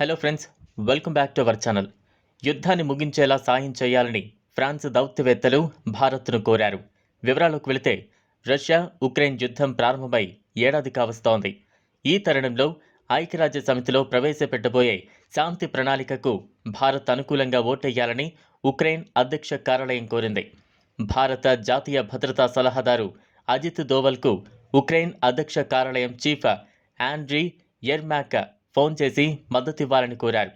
Hello friends welcome back to our channel. యుద్ధాన్ని ముగించేలా సాయం చేయాలని ఫ్రాన్స్ దౌత్యవేత్తలు భారత్ను కోరారు. వివరాలకు వెళితే రష్యా ఉక్రెయిన్ యుద్ధం ప్రారంభమై ఏడాది కావస్తోంది. ఈ తరుణంలో ఐక్యరాజ్య సమితిలో ప్రవేశపెట్టబోయే శాంతి ప్రణాళికకు భారత్ అనుకూలంగా ఓటెయ్యాలని ఉక్రెయిన్ అధ్యక్ష కార్యాలయం కోరింది. భారత జాతీయ భద్రతా సలహాదారు అజిత్ దోవల్కు ఉక్రెయిన్ అధ్యక్ష కార్యాలయం చీఫ్ ఆండ్రీ ఎర్మాక ఫోన్ చేసి మద్దతివ్వాలని కోరారు.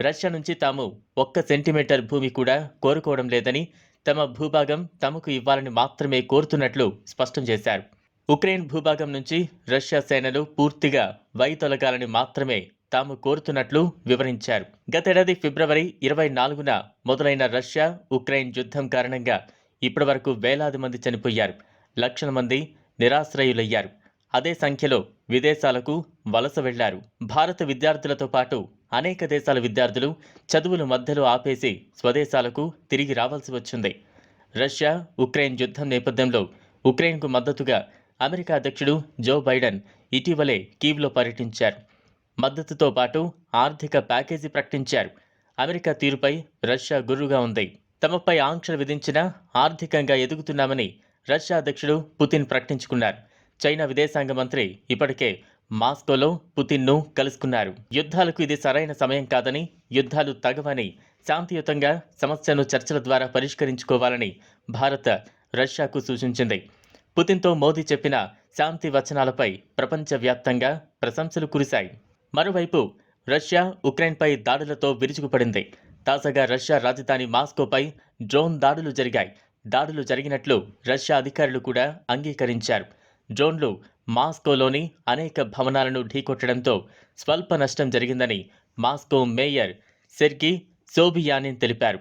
రష్యా నుంచి తాము ఒక్క సెంటీమీటర్ భూమి కూడా కోరుకోవడం లేదని తమ భూభాగం తమకు ఇవ్వాలని మాత్రమే కోరుతున్నట్లు స్పష్టం చేశారు. ఉక్రెయిన్ భూభాగం నుంచి రష్యా సేనలు పూర్తిగా వైతొలగాలని మాత్రమే తాము కోరుతున్నట్లు వివరించారు. గతేడాది ఫిబ్రవరి ఇరవై నాలుగున మొదలైన రష్యా ఉక్రెయిన్ యుద్ధం కారణంగా ఇప్పటివరకు వేలాది మంది చనిపోయారు. లక్షల మంది నిరాశ్రయులయ్యారు. అదే సంఖ్యలో విదేశాలకు వలస వెళ్ళారు. భారత విద్యార్థులతో పాటు అనేక దేశాల విద్యార్థులు చదువులు మధ్యలో ఆపేసి స్వదేశాలకు తిరిగి రావాల్సి వచ్చింది. రష్యా ఉక్రెయిన్ యుద్ధం నేపథ్యంలో ఉక్రెయిన్కు మద్దతుగా అమెరికా అధ్యక్షుడు జో బైడెన్ ఇటీవలే కీవ్లో పర్యటించారు. మద్దతుతో పాటు ఆర్థిక ప్యాకేజీ ప్రకటించారు. అమెరికా తీరుపై రష్యా గుర్రుగా ఉంది. తమపై ఆంక్షలు విధించినా ఆర్థికంగా ఎదుగుతున్నామని రష్యా అధ్యక్షుడు పుతిన్ ప్రకటించుకున్నారు. చైనా విదేశాంగ మంత్రి ఇప్పటికే మాస్కోలో పుతిన్ను కలుసుకున్నారు. యుద్ధాలకు ఇది సరైన సమయం కాదని యుద్ధాలు తగవని శాంతియుతంగా సమస్యను చర్చల ద్వారా పరిష్కరించుకోవాలని భారత్ రష్యాకు సూచించింది. పుతిన్తో మోదీ చెప్పిన శాంతి వచనాలపై ప్రపంచవ్యాప్తంగా ప్రశంసలు కురిశాయి. మరోవైపు రష్యా ఉక్రెయిన్పై దాడులతో విరుచుకుపడింది. తాజాగా రష్యా రాజధాని మాస్కోపై డ్రోన్ దాడులు జరిగాయి. దాడులు జరిగినట్లు రష్యా అధికారులు కూడా అంగీకరించారు. డ్రోన్లు మాస్కోలోని అనేక భవనాలను ఢీకొట్టడంతో స్వల్ప నష్టం జరిగిందని మాస్కో మేయర్ సెర్గి సోబియానిన్ తెలిపారు.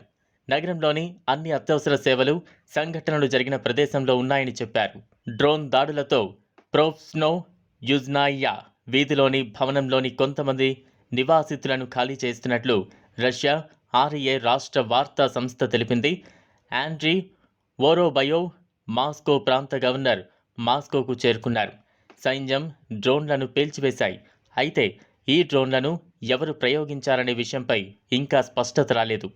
నగరంలోని అన్ని అత్యవసర సేవలు సంఘటనలు జరిగిన ప్రదేశంలో ఉన్నాయని చెప్పారు. డ్రోన్ దాడులతో ప్రోప్స్నో యుజ్నాయా వీధిలోని భవనంలోని కొంతమంది నివాసితులను ఖాళీ చేస్తున్నట్లు రష్యా ఆర్ఏ రాష్ట్ర వార్తా సంస్థ తెలిపింది. ఆండ్రీ ఓరోబయో మాస్కో ప్రాంత గవర్నర్ మాస్కోకు చేరుకున్నారు. సైన్యం డ్రోన్లను పేల్చివేశాయి. అయితే ఈ డ్రోన్లను ఎవరు ప్రయోగించారనే విషయంపై ఇంకా స్పష్టత రాలేదు.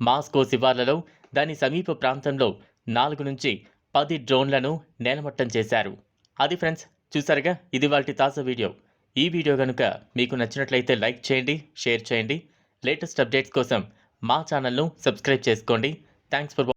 మాస్కో శివార్లలో దాని సమీప ప్రాంతంలో నాలుగు నుంచి పది డ్రోన్లను నేలమట్టం చేశారు. అది ఫ్రెండ్స్ చూసారుగా? ఇది వాళ్ళ తాజా వీడియో. ఈ వీడియో కనుక మీకు నచ్చినట్లయితే లైక్ చేయండి షేర్ చేయండి. లేటెస్ట్ అప్డేట్స్ కోసం మా ఛానల్ను సబ్స్క్రైబ్ చేసుకోండి. Thanks for